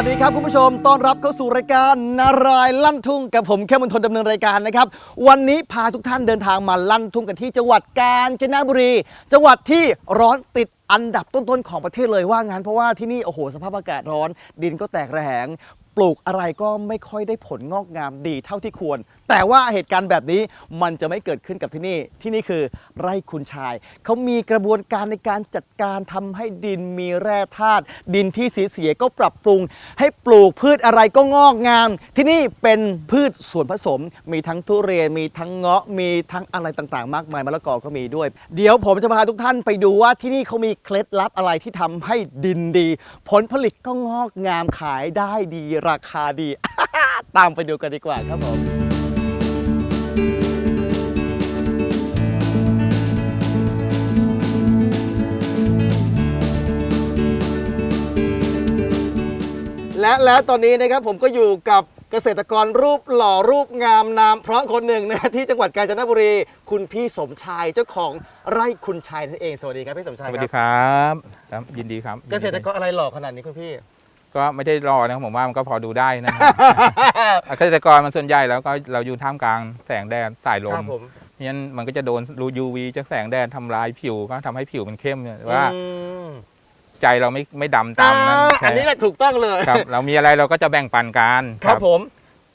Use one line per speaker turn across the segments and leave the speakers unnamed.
วัสดีครับคุณผู้ชม ต้อนรับเข้าสู่รายการนารายลั่นทุ่งกับผมแค่มนทนดำเนินรายการนะครับ วันนี้พาทุกท่านเดินทางมาลั่นทุ่งกันที่จังหวัดกาญจนบุรี จังหวัดที่ร้อนติดอันดับต้นๆของประเทศเลยว่างั้นเพราะว่าที่นี่โอ้โหสภาพอากาศร้อน ดินก็แตกระแหง ปลูกอะไรก็ไม่ค่อยได้ผลงอกงามดีเท่าที่ควร แต่ว่าเหตุการณ์แบบนี้มันจะไม่เกิดขึ้นกับที่นี่ที่นี่คือไร่คุณชาย เขามีกระบวนการในการจัดการทำให้ดินมีแร่ธาตุดินที่เสียก็ปรับปรุง ให้ปลูกพืชอะไรก็งอกงาม ที่นี่เป็นพืชส่วนผสม มีทั้งทุเรียนมีทั้งเงาะมีทั้งอะไรต่างๆ มากมายมะละกอก็มีด้วย เดี๋ยวผมจะพาทุกท่านไปดูว่าที่นี่เขามีเคล็ดลับอะไรที่ทำให้ดินดี ผลผลิตก็งอกงามขายได้ดีราคาดี ตามไปดูกันดีกว่าครับผม และแล้วตอนนี้นะครับผมก็อยู่กับเกษตรกรรูปหล่อรูปงามนาม เพราะคนหนึ่งนะที่จังหวัดกาญจนบุรี คุณพี่สมชายเจ้าของไร่คุณชายนั่นเองสวัสดีครับพี่สมชาย
สวัส
ค
ดี
รับ
ครับครับ ยินดีครับ
เกษตรกรอะไรหล่อขนาดนี้คุณพี่
ก็ไม่ได้รอนะครับผมว่ามันก็พอดูได้นะครับอะเกษตรกรมันส่วนใหญ่แล้วก็เราอยู่ท่ามกลางแสงแดดสายล
ค
ม
รับผม
เพราะฉะนั้นมันก็จะโดนรู UV จากแสงแดดทำลายผิวก็ทำให้ผิวมันเข้มเนี่ยว่า
อืม
ใจเราไม่ไม่ดำตามนั้น
อ่า
ใช่
อันนี้แหละถูกต้องเลย
ครับ เรามีอะไรเราก็จะแบ่งปันกัน
ครับผม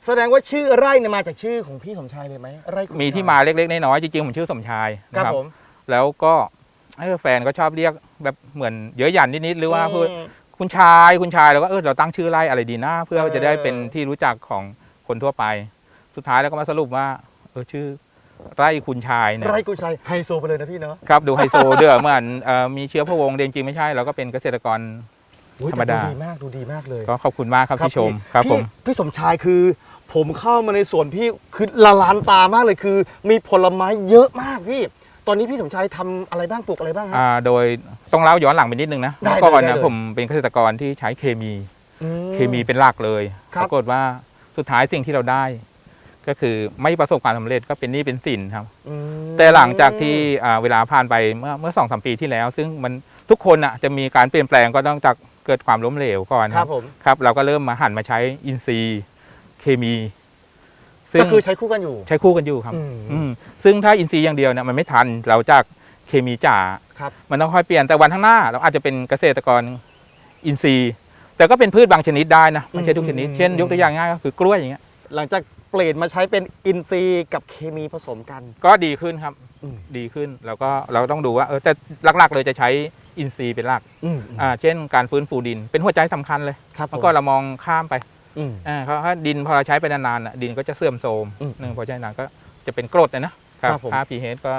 แสดงว่าชื่อไร่เนี่ยมาจากชื่อของพี่สมชายเลยไหมไร่คุณ
มีที่
ชย
มาเล็กๆน้อยๆจริงๆผมชื่อสมชาย
ครั
นะ
บผม
แล้วก็เออแฟนก็ชอบเรียกแบบเหมือนเยอะหยันนิดๆหรือว่าพูด
อืม
คุณชายคุณชายเราก็เออเราตั้งชื่อไร่อะไรดีนะเพื่อ
เออ
จะได้เป็นที่รู้จักของคนทั่วไป สุดท้ายแล้วก็มาสรุปว่าเออชื่อ ไร่คุณชายเนี่ย
ไร่คุณชายไฮโซไปเลยนะพี่เนาะ
ครับดูไฮโซเด้อเหมือนเอ่อมีเชื้อพระวงศ์แต่จริงๆไม่ใช่เราก็เป็นเกษตรกร
อุ๊ย
ธรรมดา
แต่ดีมากดูดีมากเลย
ก็ขอบคุณมากครับที่ชม
พี่
ครับผม
พี่พี่สมชายคือ ผมเข้ามาในสวนพี่คือละลานตามากเลยคือ มีผลไม้เยอะมากพี่ ตอนนี้พี่สมชายทำอะไรบ้างปลูกอะไรบ้างครับ
อ่าโดยต้องเล่าย้อนหลังไปนิดนึงนะ
ได้
เมื่อก่อน
ได้
นะ
เลย
ผมเป็นเกษตรกรที่ใช้เคมี
อื
เคมีเป็นหลักเลย
ครับ
ปรากฏว่าสุดท้ายสิ่งที่เราได้ ก็คือไม่ประสบความสำเร็จก็เป็นหนี้เป็นสินครับ
อืม
แต่หลังจากที่อ่าเวลาผ่านไปเมื่อเมื่อสองสามปีที่แล้ว ซึ่งมันทุกคนอะจะมีการเปลี่ยนแปลงก็ต้องจากเกิดความล้มเหลวก่อน
ครับผม
ครับ เราก็เริ่มมาหันมาใช้อินทรีย์เคมีซึ่
ก็
ง
คือใช้คู่กันอยู่
ใช้คู่กันอยู่ครับ
อืม
อืมซึ่งถ้าอินทรีย์อย่างเดียวเนี่ยมันไม่ทันเราจากเคมีจ๋า
ครับ
มันต้องค่อยเปลี่ยนแต่วันข้างหน้า เราอาจจะเป็นเกษตรกรอินทรีย์ แต่ก็เป็นพืชบางชนิดได้นะไม่ใช่ทุกชนิด เช่นยกตัวอย่างง่ายก็คือกล้วยอย่างเงี้ย
หลังจาก เปลี่ยนมาใช้เป็นอินทรีย์กับเคมีผสมกัน
ก็ดีขึ้นครับ
อืม
ดีขึ้นแล้วก็เราต้องดูว่าเออแต่หลักๆ เลยจะใช้อินทรีย์เป็นหลัก
อืม
อ่าเช่น การฟื้นฟูดิน เป็นหัวใจสำคัญเลย
ครับ
เมื่อก่อนเรามองข้ามไป
อืม
อ่าเพราะถ้าดินพอเราใช้ไปนานๆน่ะดินก็จะเสื่อมโทรม
อืม
หนึ่งเพราะฉะนั้นก็จะเป็นกรดเลยนะครับ
ครับผม
ค่า pH ก็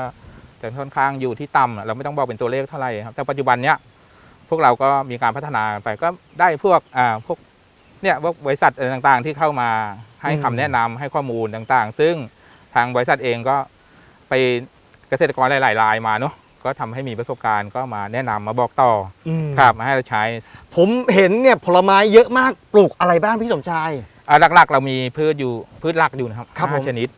จะค่อนข้างอยู่ที่ต่ำอะเราไม่ต้องบอกเป็นตัวเลขเท่าไหร่ครับแต่ปัจจุบันเนี้ยพวกเราก็มีการพัฒนาไปก็ได้พวกอ่าพวกเนี่ยพวกบริษัทอะไรต่างๆ ที่เข้ามา ให้คำแนะนำให้ข้อมูลต่างๆ ซึ่งทางบริษัทเองก็ไปเกษตรกรหลายๆรายมาเนาะก็ทำให้มีประสบการณ์ก็มาแนะนำมาบอกต่อ
อืม
ครับมาให้เราใช้
ผมเห็นเนี่ยผลไม้เยอะมากปลูกอะไรบ้างพี่สมชาย
อ่าหลักๆ เรามีพืชอยู่พืชหลักอยู่นะครับ
ครับผม
ห้าชนิด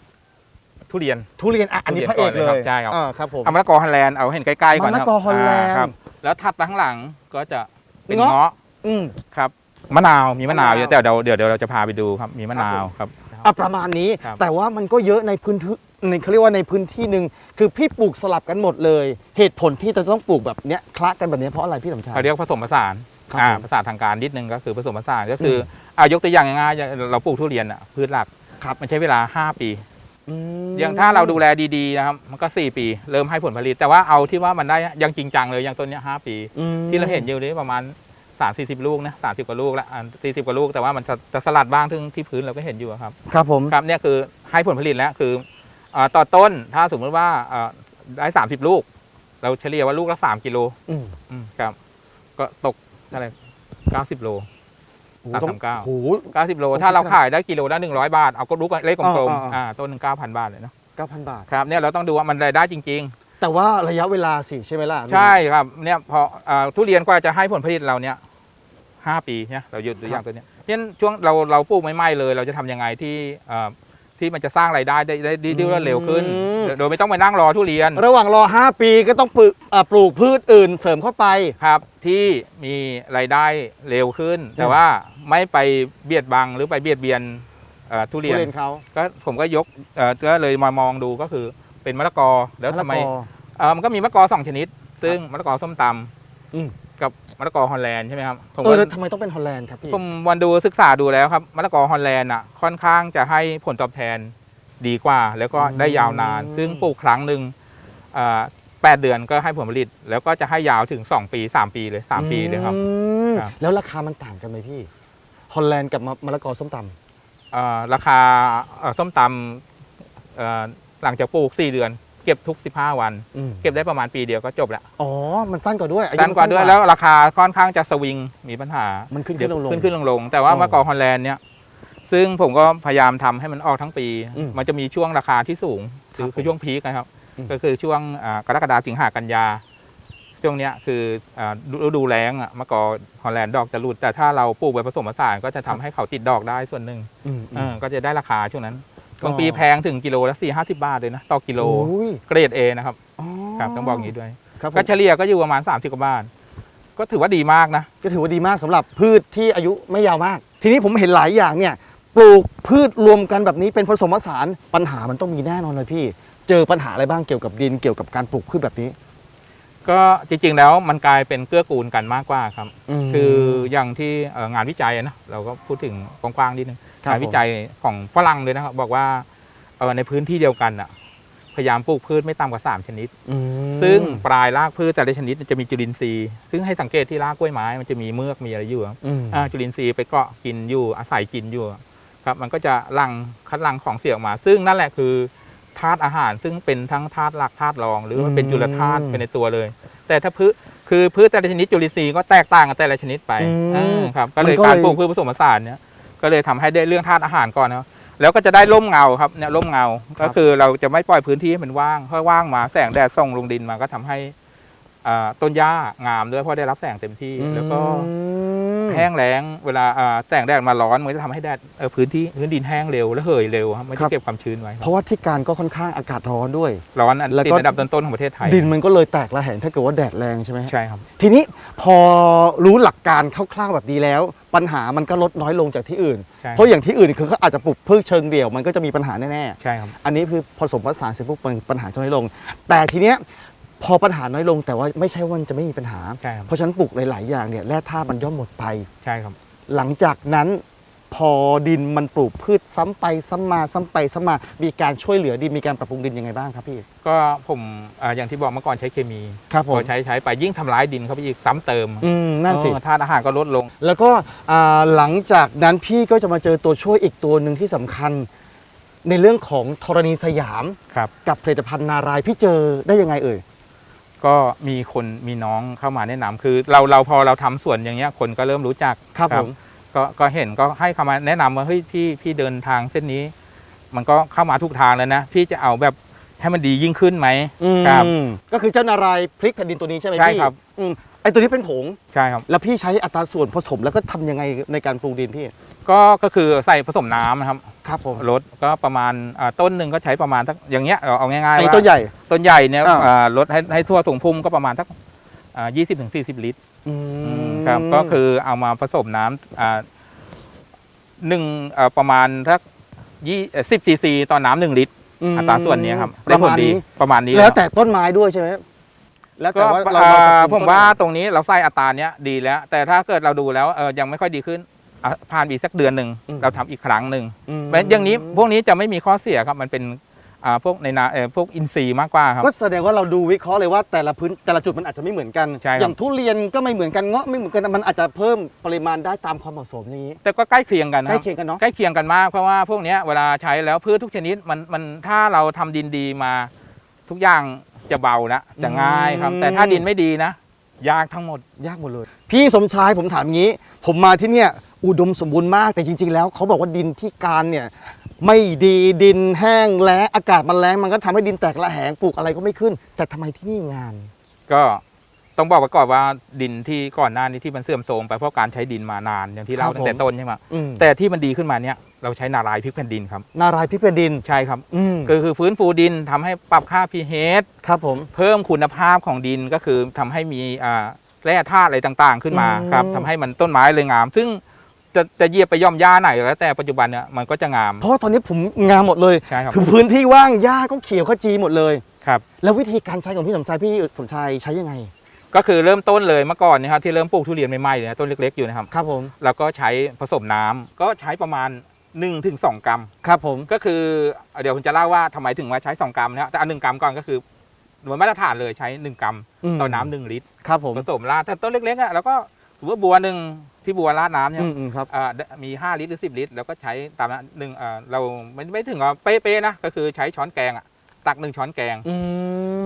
ทุเรียน
ทุเรียนอะอันนี้
ทุ
พระ
เรี
เอย
น
ก
ก่อน
เล
เลยยครับใช่ครับ
อ่าครับผม
เอามะละกอฮอลแลนด์เอาเห็นใกล้ๆก่อนครับ
มะละกอฮอลแลนด์า
ครับแล้วถัดไปข้างหลังก็จะเป็น
เงาะ
เงาะ
อืม
ครับ มะนาวมีมะนาว
มะนาว
อยู่แต่เดี๋ยวเดี๋ยวเดี๋ยวเราจะพาไปดูครับมีมะนาวครับ
อะประมาณนี้
ครับ
แต่ว่ามันก็เยอะในพื้นที่ในเขาเรียกว่าในพื้นที่หนึ่งคือพี่ปลูกสลับกันหมดเลย เหตุผลที่จะต้องปลูกแบบเนี้ยคละกันแบบเนี้ยเพราะอะไรพี่สมชาย
เขาเรียกผสมผสาน
ครับ
อ่า
ผม
ภาษาทางการนิดนึงก็คือผสมผสานก็คือออ่ายกตัวอย่างง่ายๆเราปลูกทุเรียนอะพืชหลัก
ครับ
มันใช้เวลา5ปี
อืม
อย่างถ้าเราดูแลดีๆนะครับมันก็ 4 ปี เริ่มให้ผลผลิต แต่ว่าเอาที่ว่ามันได้ยังจริงจังเลยอย่างต้นเนี้ย5ปี
อืม
ที่เราเห็นอยู่นี่ประมาณ 3 4 0ลูกนะ30กว่าลูกละสี่สิบกว่าลูกแต่ว่ามันจะจะสลัดบ้างทึงที่พื้นเราก็เห็นอยู่อะครับ
ครับผม
ครับเนี่ยคือให้ผลผลิตแล้วคืออ่าต่อต้นถ้าสมมติว่าอ่าได้30ลูก เราเฉลี่ยว่าลูกละ3กิโล
อืม
อืมครับ ก็ตกอะไร90โล
โอ้
สาม
ต้อง
สามเก้า
โอ้โห
90โล
โอ้
ถ้าเรา
ครับ
ขายได้กิโลละ100บาทเอาก็ลูกเลขกลม
อ่าอ่า
ๆอ่าต้นหนึ่ง9,000บาทเลยเนาะ
เก้าพันบาท
ครับเนี่ยเราต้องดูว่ามันรายได้จริง
แต่ว่าระยะเวลาสิใช่ไหมล่ะ
ๆใช่ครับเนี่ยพออ่าทุเรียนกว่าจะให้ผลผลิตเราเนี่ยห้าปีเนี่ยเราหยุดตัวอย่างตัวเนี้ยเช่นช่วงเราเราปลูกไม่ไหม้เลย เราจะทำยังไงที่อ่าที่มันจะสร้างรายได้ได้ได้ได้ได้รวดเร็วขึ้น
อืม
โดยไม่ต้องไปนั่งรอทุเรียน
ระหว่างรอ 5 ปีก็ต้องปลูกอ่าปลูกพืชอื่นเสริมเข้าไป
ครับที่มีรายได้เร็วขึ้น แต่
อืม
ว่าไม่ไปเบียดบังหรือไปเบียดเบียนเอ่อทุ
ทุ
เรียน
เรียนเขา
ก็ผมก็ยกเอ่อก็เลยมามองดูก็คือ เป็นมะละกอแล้วทำไมะ
ละกอ
เอ่อมันก็มีมะละกอสองชนิด ซึ่งมะละกอส้มต
อืมำ
กับมะละกอฮอลแลนด์ใช่ไหมครับผม
เออ
ก็
แล้วทำไมต้องเป็นฮอลแลนด์ครับพี่
ผมวันดูศึกษาดูแล้วครับมะละกอฮอลแลนด์อะค่อนข้างจะให้ผลตอบแทนดีกว่า แล้วก็ได้ยาวนาน ซึ่งปลูกครั้งหนึ่งเอ่อแปดเดือนก็ให้ผลผลิต แล้วก็จะให้ยาวถึง2ปี3ปีเลย3ปีเลยครับ
อืม
ครับ
แล้วราคามันต่างกันไหมพี่ฮอลแลนด์กับมะมะละกอส้มต
เอ่อราคาเอ่อส้มตำเอ่อ หลังจากปลูก4เดือน เก็บทุก 15 วันำ
อืม
เก็บได้ประมาณปีเดียวก็จบแล้ว
อ๋อ มันสั้นกว่าด้วยอายุ
ด้านกว่าด้วยแล้วราคาค่อนข้างจะสวิงมีปัญหา
มันขึ้น
เดี๋
ขึ้
ย
น
ว
ลงลง
ขึ้นขึ้นลงลงแต่ว่า
โอ้
มะกอกฮอลแลนด์เนี่ยซึ่งผมก็พยายามทำให้มันออกทั้งปี
อืม
มันจะมีช่วงราคาที่สูง
ครั
คื
บ
อคือช่วงพีคนะครับ
อืม
ก็คือช่วงอ่ากรกฎาสิงหากันยาช่วงเนี้ยคืออ่าฤดูแล้งอะมะกอกฮอลแลนด์ดอกจะหลุดแต่ถ้าเราปลูกไปผสมผสานก็จะทำให้เขาติดดอกได้ส่วนหนึ่ง
อืม
เออก็จะได้ราคาช่วงนั้น
ก็
บางปีแพงถึงกิโลละสี่ห้าสิบาทเลยนะต่อกิโล
โอ้ย
เกรดเอนะครับ
อ๋อ
ครับต้องบอกอย่างนี้ด้วย
ครับผม
ก็เฉลี่ยก็อยู่ประมาณ 30กว่าบาท ก็ถือว่าดีมากนะ
ก็ถือว่าดีมากสำหรับพืชที่อายุไม่ยาวมาก ทีนี้ผมเห็นหลายอย่างเนี่ย ปลูกพืชรวมกันแบบนี้เป็นผสมผสานปัญหามันต้องมีแน่นอนเลยพี่ เจอปัญหาอะไรบ้างเกี่ยวกับดินเกี่ยวกับการปลูกพืชแบบนี้
ก็จริงๆแล้วมันกลายเป็นเกื้อกูลกันมากกว่าครับ
ม
คืออย่างที่เอ่องานวิจัยอะนะเราก็พูดถึงกว้างๆนิดนึง
ครับ
งานวิจัยของฝรั่งเลยนะครับ บอกว่าเอ่อในพื้นที่เดียวกันอะ พยายามปลูกพืชไม่ต่ำกว่า3ชนิด
อืม
ซึ่งปลายรากพืชแต่ละชนิดจะมีจุลินทรีย์ ซึ่งให้สังเกตที่รากกล้วยไม้มันจะมีเมือกมีอะไรอยู่ครับ
อืม
อ่าจุลินทรีย์ไปเกาะกินอยู่อาศัยกินอยู่ครับ มันก็จะหลังคัดหลังของเสียออกมา ซึ่งนั่นแหละคือธาตุอาหารซึ่งเป็นทั้งธาตุหลักธาตุรอง หรือว่าเป็นจุลธาตุเป็นในตัวเลย แต่ถ้าพืชคือพืชแต่ละชนิดจุลินทรีย์ก็แตกต่างกันแต่ละชนิดไป
อืม
เออครับก็เลย
มันก็เลย
การปลูกพืชผสมผสานเนี่ย ก็เลยทำให้ได้เรื่องธาตุอาหารก่อนนะแล้วก็จะได้ร่มเงาครับเนี่ยร่มเงา ก็คือเราจะไม่ปล่อยพื้นที่ให้มันว่างเพราะว่างมาแสงแดดส่องลงดินมาก็ทำให้อ่าต้นหญ้างามด้วยเพราะได้รับแสงเต็มที่แล้วก็
อืม
แห้งแล้งเวลาอ่าแสงแดดมาร้อนมันก็จะทำให้แดดเอ่อพื้นที่พื้นดินแห้งเร็วและเหื่อยเร็วครับมัน
ครั
จะ
บ
เก็บความชื้นไว้ค
เพ
รับ
ราะว่าที่การก็ค่อนข้างอากาศร้อนด้วย
ร้อนอัน
แล้ว
ติด
ก็
อันดับต้นๆของประเทศไทย
ดินมันก็เลยแตกระแหงถ้าเกิดว่าแดดแรงใช่ไหมฮะ
ใช่ครับ
ทีนี้พอรู้หลักการคร่าวๆแบบนี้แล้ว ปัญหามันก็ลดน้อยลงจากที่อื่น
ใช่
เพราะอย่างที่อื่นคือเขาอาจจะปลูกพืชเชิงเดี่ยวมันก็จะมีปัญหาแน่
ใช่ครับ
ๆอันนี้คือผสมผสานเสร็จปุ๊บมันปัญหาจะน้อยลง แต่ทีเนี้ยพอปัญหาน้อยลง แต่ว่าไม่ใช่ว่ามันจะไม่มีปัญหา
ใช่ครับ
เพราะฉะนั้นปลูกหลาย ๆ อย่างเนี่ยแร่ธาตุมันย่อมหมดไป
ใช่ครับ
หลังจากนั้น พอดินมันปลูกพืชซ้ำไปซ้ำมาซ้ำไปซ้ำมา มีการช่วยเหลือดินมีการปรับปรุงดินยังไงบ้างครับพี่
ก็ผมอ่าอย่างที่บอกเมื่อก่อนใช้เคมี
ครับผ
พ
ม
อใช้ใช้ไปยิ่งทำร้ายดินเข้าไปอีกซ้ำเติม
อืมนั่นสิ
เออธาตุอาหารก็ลดลง
แล้วก็อ่าหลังจากนั้นพี่ก็จะมาเจอตัวช่วยอีกตัวหนึ่งที่สำคัญ ในเรื่องของธรณีสยาม
ครับ
กับผลิตภัณฑ์นารายณ์พี่เจอได้ยังไงเอ่ย
ก็มีคนมีน้องเข้ามาแนะนำคือเราเราพอเราทำสวนอย่างเงี้ยคนก็เริ่มรู้จัก
ครับผม
ก็ก็เห็นก็ให้คำมาแนะนำว่าเฮ้ยพี่พี่เดินทางเส้นนี้ มันก็เข้ามาทุกทางแล้วนะ พี่จะเอาแบบให้มันดียิ่งขึ้นไหมครับ
อืมก็คือเจ้านารายณ์พลิกแผ่นดินตัวนี้ใช่ไหม
ใช่
พี่
ครับ
อืมไอตัวนี้เป็นผง
ใช่ครับ
แล้วพี่ใช้อัตราส่วนผสมแล้วก็ทำยังไงในการปรุงดินพี่
ก็ก็คือใส่ผสมน้ำนะครับ
ครับผม
ลดก็ประมาณอ่าต้นหนึ่งก็ใช้ประมาณสักอย่างเงี้ยเอาเอาง่ายๆ
ไอ้
ว่า
ตัวใหญ่
ต้นใหญ่เนี่ย
อ่า
อ่าลดให้ให้ทั่วถุงพุ่มก็ประมาณสักยี่สิบถึงสี่สิบลิตร
อืม
ครับก็คือเอามาผสมน้ำอ่าหนึ่งอ่าประมาณสักยี่สิบซีซีต่อน้ำหนึ่งลิตร
ม
อัตราส่วนเนี้ยครับ
ป
ได้
ระ
ผล
มาณ
ดี
นี้
ประมาณนี้
แล้ว
ครับ
แต่ต้นไม้ด้วยใช่ไหมแล้ว
ก็
แต่ว่าเรา
อ่า
เราจะป
ผ
ลูก
ม
ต้น
ว่า
ไหน
ตรงนี้เราใส่อัตราเนี้ยดีแล้ว แต่ถ้าเกิดเราดูแล้วเออยังไม่ค่อยดีขึ้นอะผ่านอีกสักเดือนหนึ่ง
อืม
เราทำอีกครั้งหนึ่ง
อืม
แม้อย่างนี้พวกนี้จะไม่มีข้อเสียครับมันเป็น อ่าพวกในนาเออพวกอินทรีย์มากกว่าครับ
ก็แสดงว่าเราดูวิเคราะห์เลยว่าแต่ละพื้นแต่ละจุดมันอาจจะไม่เหมือนกัน
ใช่ครับ
อย่างทุเรียนก็ไม่เหมือนกันเงาะไม่เหมือนกันมันอาจจะเพิ่มปริมาณได้ตามความเหมาะสมอย่างนี้
แต่ก็ใกล้เคียงกันนะ
ใก
ค
ล้
รับ
เคียงกันเนาะ
ใกล้เคียงกันมากเพราะว่าพวกเนี้ยเวลาใช้แล้วพืชทุกชนิดมันมันถ้าเราทำดินดีมาทุกอย่างจะเบาแล้วจะง่ายครับแต่ถ้าดินไม่ดีนะ ยากทั้งหมด
ยากหมดเลย พี่สมชายผมถามงี้ ผมมาที่เนี่ยอุดมสมบูรณ์มากแต่จริง ๆ แล้วเขาบอกว่าดินที่การเนี่ย ไม่ดีดินแห้งแล้งอากาศมันแล้งมันก็ทำให้ดินแตกระแหงปลูกอะไรก็ไม่ขึ้น แต่ทำไมที่นี่งาน
ก็ต้องบอกไว้ก่อนว่าดินที่ก่อนหน้านี้ที่มันเสื่อมโทรมไปเพราะการใช้ดินมานานอย่างที่
ครั
เล่า
บ
ตั้งแต่
ผม
ต้นใช่ไหม
อืม
แต่ที่มันดีขึ้นมาเนี่ยเราใช้นารายณ์พริกแผ่นดินครับ
นารายณ์พิษเป็นดิน
ใช่ครับ
อืม
ก็คือฟื้นฟูดินทำให้ปรับค่า pH
ครับผม
เพิ่มคุณภาพของดินก็คือทำให้มีอ่าแร่ธาตุอะไรต่างๆ ขึ้นมา
อืม
ครับทำให้มันต้นไม้เลยงาม ซึ่ง จะจะเหยียบไปย่อมหญ้าไหนแล้ว แต่ปัจจุบันเนี่ยมันก็จะงาม
เพราะว่าตอนนี้ผมงามหมดเลย
ใช่ครับ
คือพื้นที่ว่างหญ้าก็เขียวขจีหมดเลย
ครับ
แล้ววิธีการใช้ของพี่สมชายพี่สมชายใช้ยังไง
ก็คือเริ่มต้นเลยเมื่อก่อนเนะครับที่เริ่มปลูกทุเรียนใหม่ๆเลยนะต้นเล็กๆอยู่นะครับ
ครับผม
แล้วก็ใช้ผสมน้ำก็ใช้ประมาณ 1-2ถึงกรัม
ครับผม
ก็คือเดี๋ยวผมจะเล่าว่าทำไมถึงว่าใช้ 2 กรัมนะแต่อันหนึ่งกรัมก่อนก็คือโดยมาตรฐานเลยใช้ 1 กรัม
ม
ต่อน้ำหนึ่งลิตร
ครับผม
ผสมราดแต่ต้นเล็กๆอะแล้วก็ ถือว่าบัวหนึ่งที่บัวราดน้ำเนี่ย
อืมอืมครับ
อ่าได้มี 5 ลิตรหรือ 10 ลิตร แล้วก็ใช้ตามนั้นหนึ่งอ่าเราไม่ไม่ถึงกับเป๊ะๆนะ ก็คือใช้ช้อนแกงอะตักหนึ่งช้อนแกง
อื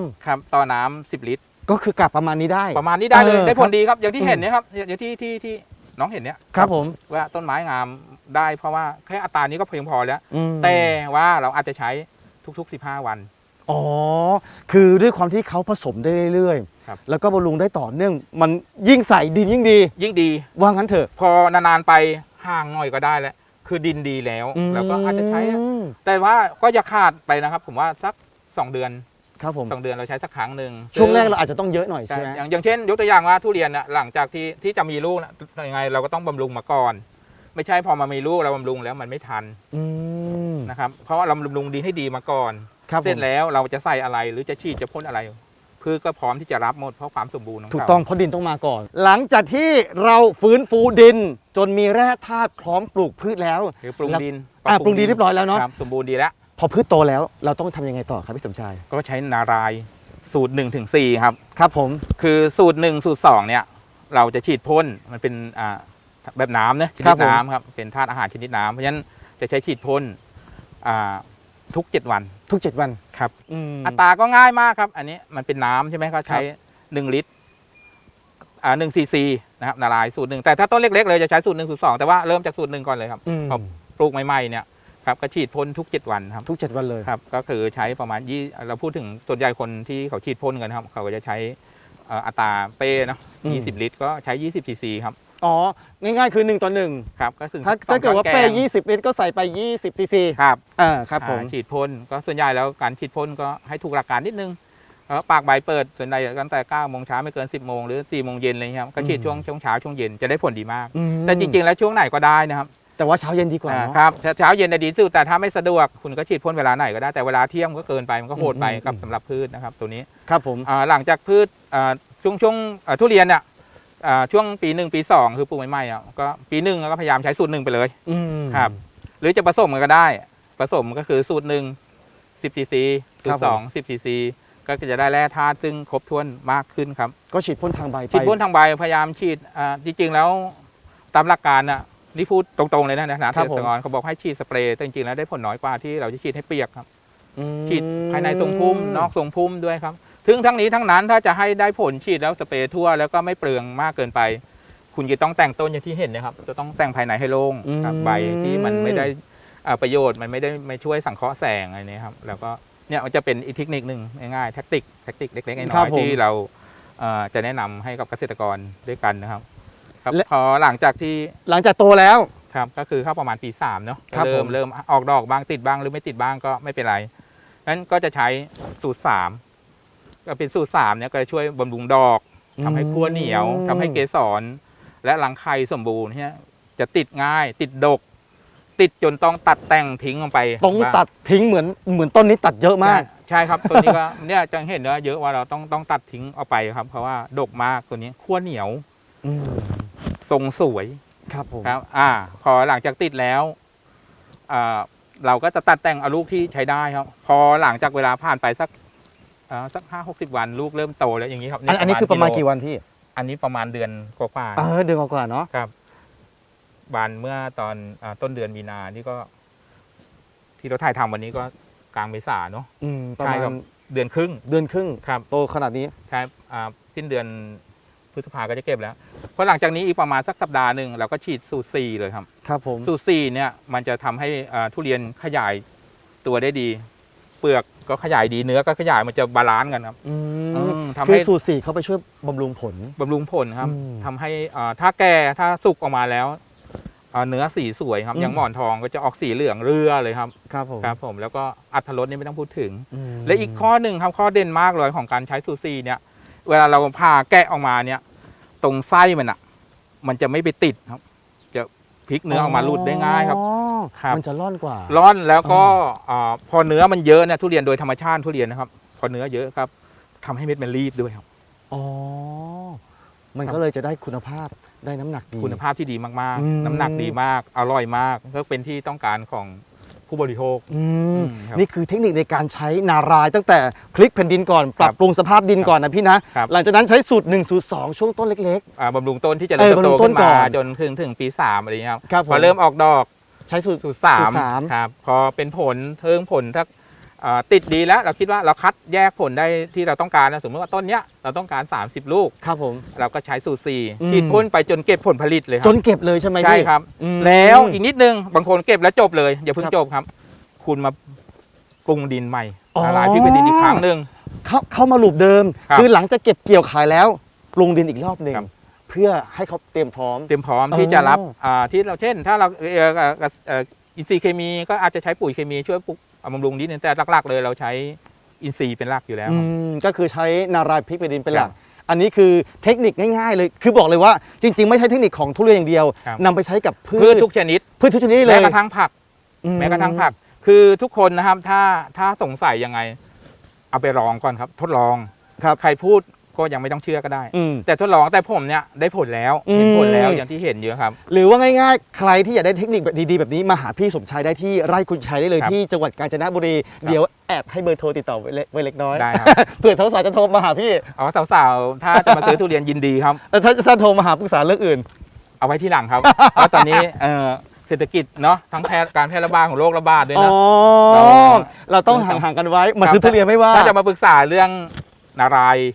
ม
ครับต่อน้ำ10 ลิตร
ก็คือกลับประมาณนี้ได้
ประมาณนี้ได้เลย
เออ
ได้ผ
ครั
ล
บ
ดีครับ อย่างที่
อืม
เห็นเนี่ยครับอย่างที่ที่ที่น้องเห็นเนี่ย
ครับผม
ว่าต้นไม้งามได้เพราะว่าแค่อัตรานี้ก็เพียงพอแล้ว
อืม
แต่ว่าเราอาจจะใช้ทุกๆ 15 วัน
อ๋อคือด้วยความที่เขาผสมได้เรื่อย
ครับ
ๆแล้วก็บำรุงได้ต่อเนื่อง มันยิ่งใส่ดินยิ่งดี
ยิ่งดี
ว่างั้นเถอะ
พอนานๆไปห่างหน่อยก็ได้แล้ว คือดินดีแล้ว แล้วก็อาจจะใช้
อืม
แต่ว่าก็อย่าขาดไปนะครับ ผมว่าสัก2เดือน
ครับผม
สองเดือนเราใช้สักครั้งหนึ่ง
ช่วงแรกเราอาจจะต้องเยอะหน่อย
ใช่
ใช่ไหม
อย่างอย่างเช่น ยกตัวอย่างว่าทุเรียนน่ะหลังจากที่ที่จะมีลูกน่ะยังไงเราก็ต้องบำรุงมาก่อน ไม่ใช่พอมามีลูกเราบำรุงแล้วมันไม่ทัน
อืม
นะครับเพราะว่าเราบำรุงดินให้ดีมาก่อน
ครับผ
เสร็จ
ม
แล้วเราจะใส่อะไรหรือจะฉีดจะพ่นอะไร พืชก็พร้อมที่จะรับหมดเพราะความสมบูรณ์ของ
ถูก
เขา
ต้องเพราะดินต้องมาก่อน หลังจากที่เราฟื้นฟูดิน จนมีแร่ธาตุพร้อมปลูกพืชแล้ว
คือปรุงดิน
อ่าปรุงดินเรียบร้อยแล้วเนาะ
ครับสมบูรณ์ดีแล้ว
พอพืชโตแล้วเราต้องทำยังไงต่อครับพี่สมชาย
ก็ใช้นารายณ์สูตร1นถึงสครับ
ครับผม
คือสูตร 1 สูตร 2 เนี่ย เราจะฉีดพ่นมันเป็นอ่าแบบน้ำเนะช
ครั
นิ
บ
ด
ผม
น้ำครับเป็นธาตุอาหารชนิดน้ำเพราะฉะนั้นจะใช้ฉีดพ่นอ่า ทุก 7 วัน
ทุกเจ็ดวัน
ครับ
อืม
อัตราก็ง่ายมากครับ อันนี้มันเป็นน้ำใช่ไหมก็ใช้ 1 ลิตรอ่าหนึ่งซีซีนะครับนารายณ์สูตรหนึ่งแต่ถ้าต้นเล็กๆเลยจะใช้สูตรหนึ่งสูตรสองแต่ว่าเริ่มจากสูตรหนึ่งก่อนเลยครับ
อืม
ครับ ปลูกใหม่ๆเนี่ยครับก็ฉีดพ่นทุก 7 วันครับ
ทุกเจ็ดวันเลย
ครับ ก็คือใช้ประมาณยี่เราพูดถึงส่วนใหญ่คนที่เขาฉีดพ่นกันครับ เขาก็จะใช้เอ่ออัตราเป้เนาะ
อืม
ยี่สิบลิตรก็ใช้ยี่สิบซีซีครับ
อ๋อ ง่ายๆคือ 1 ต่อ
ครับก็ถึง
1ถ้า
สอง
ถ้าเกิดว่า
ช้อน
เป้
แกง
20 ลิตรก็ใส่ไป 20 ซีซี
ครับ
อ่าครับผม
อ่าฉีดพ่นก็ส่วนใหญ่แล้วการฉีดพ่นก็ให้ถูกหลักการนิดนึงเพราะปากใบเปิดส่วนใหญ่ตั้งแต่9โมงเช้าไม่เกิน 10โมงหรือ4โมงเย็นอะไรเงี้ยครับก็ฉีด
อืม
ช่วงช่วงเช้าช่วงเย็นจะได้ผลดีมาก
อืม
แต่จริงๆแล้วช่วงไหนก็ได้นะครับ
แต่ว่าเช้าเย็นดีกว่า
อ่า
เนาะ
ครับเช้าเช้าเย็นน่ะดีที่สุดแต่ถ้าไม่สะดวกคุณก็ฉีดพ่นเวลาไหนก็ได้แต่เวลาเที่ยงก็เกินไปมันก็โหดไป
อืม
กับ
อืม
สำหรับพืชนะครับตัวนี้
ครับผม
อ่าหลังจากพืชอ่าช่วงช่วงอ่าทุเรียนเนี่ยอ่า ช่วงปีหนึ่งปีสองคือปลูกใหม่ๆอะก็ปีหนึ่งก็พยายามใช้สูตรหนึ่งไปเลย
อืม
ครับ หรือจะผสมกันก็ได้ ผสมก็คือสูตรหนึ่งสิบซีซีสูต
ครับ
ร
ผม
สองสิบซีซีก็จะได้แร่ธาตุซึ่งครบถ้วนมากขึ้นครับ
ก็ฉีดพ่นทางใบไป
ฉีดพ่นทางใบพยายามฉีดอ่าจริงๆแล้วตามหลักการน่ะนี่พูดตรงๆเลยนะนะนะเกษตรกรเขาบอกให้ฉีดสเปรย์แต่จริงๆแล้วได้ผลน้อยกว่าที่เราจะฉีดให้เปียกครับ
อืม
ฉีดภายในทรงพุ่มนอกทรงพุ่มด้วยครับ ถึงทั้งนี้ทั้งนั้นถ้าจะให้ได้ผลฉีดแล้วสเปรย์ทั่ว แล้วก็ไม่เปลืองมากเกินไป คุณจะต้องแต่งต้นอย่างที่เห็นนะครับ จะต้องแต่งภายในให้โล่งครับใบที่มันไม่ได้อ่าประโยชน์มันไม่ได้ไม่ช่วยสังเคราะห์แสงอะไรเนี้ยครับแล้วก็เนี่ยมันจะเป็นอีกเทคนิคหนึ่งง่ายๆแท็กติกแท็กติกเล็กๆน้อยๆที่เราเอ่อจะแนะนำให้กับเกษตรกรด้วยกันนะครับครับพอหลังจากที่
หลังจากโตแล้ว
ครับก็คือเข้าประมาณปีสามเนาะ
ครับ
เริ่
ผมม
เริ่มออกดอกบ้างติดบ้างหรือไม่ติดบ้างก็ไม่เป็นไรนั้นก็จะใช้สูตรสาม ก็เป็นสูตรสามเนี่ยก็จะช่วยบำรุงดอกทำให้ขั้วเหนียวทำให้เกสร และรังไข่สมบูรณ์เนี่ยจะติดง่ายติดดก ติดจนต้องตัดแต่งทิ้งลงไป
ต้อง
บ้าง
ตัดทิ้งเหมือนเหมือนต้นนี้ตัดเยอะมาก
ใช่ใช่ครับตัวนี้ก็ เนี่ยจะเห็นว่าเยอะว่าเราต้องต้องตัดทิ้งออกไปครับ เพราะว่าดกมากตัวนี้ขั้วเหนียว
อืม
ทรงสวย
ครับผม
ครับ อ่า พอหลังจากติดแล้วอ่าเราก็จะตัดแต่งเอาลูกที่ใช้ได้ครับ พอหลังจากเวลาผ่านไปสัก อ่าสักห้าหกสิบวันลูกเริ่มโตแล้วอย่างนี้ครับ
อันอันนี้คือประมาณ
โล
กี่วันพี่
อันนี้ประมาณเดือนกว่าๆ
เออเดือนกว่าๆเนาะ
ครับ บานเมื่อตอนอาต้นเดือนมีนานี่ก็ ที่เราถ่ายทำวันนี้ก็กลางเมษาเนาะ
อืมประ
ใช่
มาณ
ครับเดือนครึ่ง
เดือนครึ่ง
ครับ
โตขนาดนี้
ใช่อ่าสิ้นเดือนพฤษภาก็จะเก็บแล้วเพราะหลังจากนี้อีกประมาณสักสัปดาห์หนึ่งเราก็ฉีดสูตรสี่เลยครับ
ครับผม
สูตรสี่เนี่ยมันจะทำให้อ่าทุเรียนขยายตัวได้ดี เปลือกก็ขยายดีเนื้อก็ขยายมันจะบาลานซ์กันครับ
อื
อื
ม
มทำ
คือ
ให้
สูตรสี่เขาไปช่วยบำรุงผล
บำรุงผลครับ
อืม
ทำให้อ่าถ้าแก่ถ้าสุกออกมาแล้วอ่าเนื้อสีสวยครับ
อืม
อย่างหมอนทองก็จะออกสีเหลืองเรือเลยครับ
ครับผม
ครับ ผมแล้วก็อัตรสนี่ไม่ต้องพูดถึง
ม
และอีกข้อหนึ่งครับข้อเด่นมากเลยของการใช้ซูซี่เนี่ย เวลาเราผ่าแกะออกมาเนี่ย ตรงไส้มันอะมันจะไม่ไปติดครับจะ พลิกเนื้อออกมาหลุดได้ง่ายครับ
อ๋อ
ครับ
มันจะร่อนกว่า
ร่อนแล้วก็าพอเนื้อมันเยอะเนี่ยทุเรียนโดยธรรมชาติทุเรียนนะครับ พอเนื้อเยอะครับทำให้เม็ดมันรีบด้วยครับ
อ๋อ มัน
ครับ
ก็เลยจะได้คุณภาพได้น้ำหนักดี
คุณภาพที่ดีมาก
อืม
ๆ น้ำหนักดีมาก อร่อยมากก็เป็นที่ต้องการของ ผู้บริโภค
อืม
ครับ
นี่คือเทคนิคในการใช้นารายตั้งแต่พลิกแผ่นดินก่อนปรับ
ครับ
ปรุงสภาพดินก่อนนะพี่นะ
ครับ
หลังจากนั้นใช้สูตร1สูตร2ช่วงต้นเล็ก
อ่าบำรุงต้นที่จะ
เอ
เริ่
อ
ม
บำรุ
โต
งต้น
ขึ้น
ก่
มา
อน
จนถึงถึงปีสามอะไรอย่างเงี้ยครับ
ๆครับผม
พอเริ่มออกดอก
ใช้สูตร
สูตรสาม
สูตรสาม
ครับ พอเป็นผลเทิงผลถ้าอ่า ติดดีแล้วเราคิดว่าเราคัดแยกผลได้ที่เราต้องการนะสมมติว่าต้นเนี้ยเราต้องการ 30 ลูก
ครับผม
เราก็ใช้สูตรสี่
อืม
ฉีดพ่นไปจนเก็บผลผลิตเลยค
จ
รับ
นเก็บเลยใช่ไหม
ใช่
พี่
ครับ
อืม
แล้วอีกนิดนึงบางคนเก็บแล้วจบเลย อย่าเพิ่
ค
ง
รับ
จบครับ คุณมาปรุงดินใหม่
อ๋อ
ละลายพริกแผ่นดินอีกครั้งหนึ่ง
เข้าเข้ามาหลูปเดิม
ครับ
คือหลังจากเก็บเกี่ยวขายแล้วปรุงดินอีกรอบหนึ่ง
ครับ
เพื่อให้เขาเตรียมพร้อม
เตรียมพร้อม
อ๋อ
ที่จะรับอ่าที่เราเช่น ถ้าเราเอ่อเอ่อเอ่อเอ่ออินทรีย์เคมีก็อาจจะใช้ปุ๋ยเคมีช่วยปลุกบำรุงนิดนึงแต่หลักๆ เลยเราใช้อินทรีย์เป็นหลักอยู่แล้ว
อื
ครับ
มก็คือใช้นารายพริกแผ่นดินเป็นหลั
ค
ก
รับ
อันนี้คือเทคนิคง่ายๆเลย คือบอกเลยว่าจริง ๆ ไม่ใช่เทคนิคของทุเรียนอย่างเดียว
ครับ
นำไปใช้กับพื
พืช
ช
ทุกชนิด
พืชทุกชนิดเล
แม้
ย
กระทั่งผัก
อื
แม้กระทั่งผัก คือทุกคนนะครับถ้าถ้าสงสัยยังไง เอาไปลองก่อนครับ ทดลอง
ครับ
ใครพูด ก็ยังไม่ต้องเชื่อก็ได้
อืม
แต่ทดลองแต่ผมเนี่ยได้ผลแล้ว
อืม
เห็นผลแล้วอย่างที่เห็นเยอะครับ
หรือว่าง่ายๆ ใครที่อยากได้เทคนิคแบบดีๆ แบบนี้มาหาพี่สมชายได้ที่ไร่คุณชัยได้เลย
ครับ
ที่จังหวัดกาญจนบุรี
ครับ
เดี๋ยวแอบให้เบอร์โทรติดต่อไว้เล็กไว้เล็กน้อย
ได้ครับ
เผื่อสาวๆจะโทรมาหาพี่
อ๋อสาวๆ ถ้าจะมาซื้อทุเรียนยินดีครับ
แต่ถ้าถ้าโทรมาหาปรึกษาเรื่องอื่น
เอาไว้ที่หลังครับ เพราะตอนนี้เอ่อเศรษฐกิจเนาะทั้งแพร่การแพร่ระบาดของโรคระบาดด้วย
อ๋อ
นะ เรา
เราต้องห่างๆกันไว้มาซื้อทุเรียนไม่ว่า
ถ้าจะมาปรึกษาเรื่องนารายณ์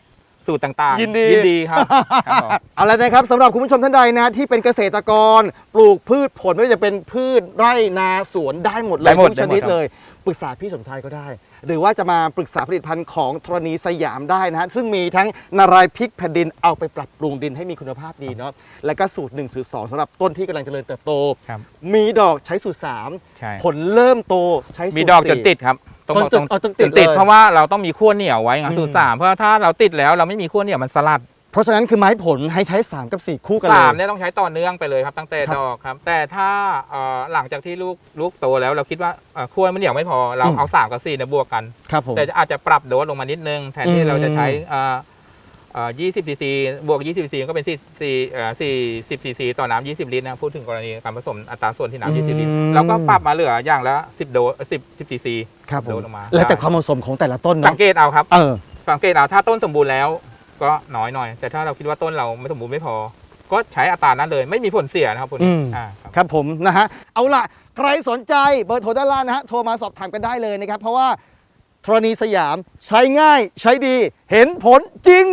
สูตรต่างๆ
ยินดี
ยินดีครับครับผม
เอาละนะครับสำหรับคุณผู้ชมท่านใดนะที่เป็นเกษตรกรปลูกพืชผลไม่ว่าจะเป็นพืชไร่นาสวนได้หมดเลย
ได้หมด
ทุกชนิด
ได้หมดครับ
เลย ปรึกษาพี่สมชายก็ได้ หรือว่าจะมาปรึกษาผลิตภัณฑ์ของธรณีสยามได้นะฮะซึ่งมีทั้งนารายพริกแผ่นดินเอาไปปรับปรุงดินให้มีคุณภาพดีเนาะและก็สูตร1สูตร2สำหรับต้นที่กำลังเจริญเติบโต
ครับ
มีดอกใช้สูตร
ใช่
3 ผลเริ่มโตใช้สูตร
มีดอกจน
สี่
ติดครับ ต้องบอก
จนเอาจนติด
ติด
เลย
เพราะว่าเราต้องมีขั้วเหนียวไว้ไง
อืม
สูตรสามเพราะถ้าเราติดแล้วเราไม่มีขั้วเหนียวมันสลัด
เพราะฉะนั้นคือไม้ผลให้ใช้ 3 กับ 4 คู่กันเล
สาม
ย
เนี่ยต้องใช้ต่อเนื่องไปเลยครับตั้งแต่
ครับ
ดอกครับ แต่ถ้าเอ่อหลังจากที่ลูกลูกโตแล้วเราคิดว่าเอ่อขั้วมันเหนียวไม่พอเรา
อืม
เอาสามกับสี่เนี่ยบวกกัน
ครับผม
แต่อาจจะปรับโดสลงมานิดนึง แทนที่
อืม
เราจะใช้เอ่อ เอ่อ20 cc บวก 20 cc ก็เป็น4 4เอ่อ40 cc ต่อน้ำ20 ลิตรนะพูดถึงกรณีการผสมอัตราส่วนที่น้ำ20 ลิตรเราก็ปรับมาเหลืออย่างละ 10 โดส10 10 cc
ครับผม
โดนลงมา
แล้วแต่ความเหมาะสมของแต่ละต้น
สั
เนาะ
งเกตเอาครับ
เออ
สังเกตเอาถ้าต้นสมบูรณ์แล้วก็น้อยหน่อย แต่ถ้าเราคิดว่าต้นเราไม่สมบูรณ์ไม่พอ ก็ใช้อัตรานั้นเลย ไม่มีผลเสียนะครับคุณ
อืม
อ่าครับ
ครับผมนะฮะเอาล่ะ ใครสนใจเบอร์โทรด้านล่างนะฮะโทรมาสอบถามกันได้เลยนะครับ เพราะว่า ธรณีสยาม ใช้ง่ายใช้ดี เห็นผลจริง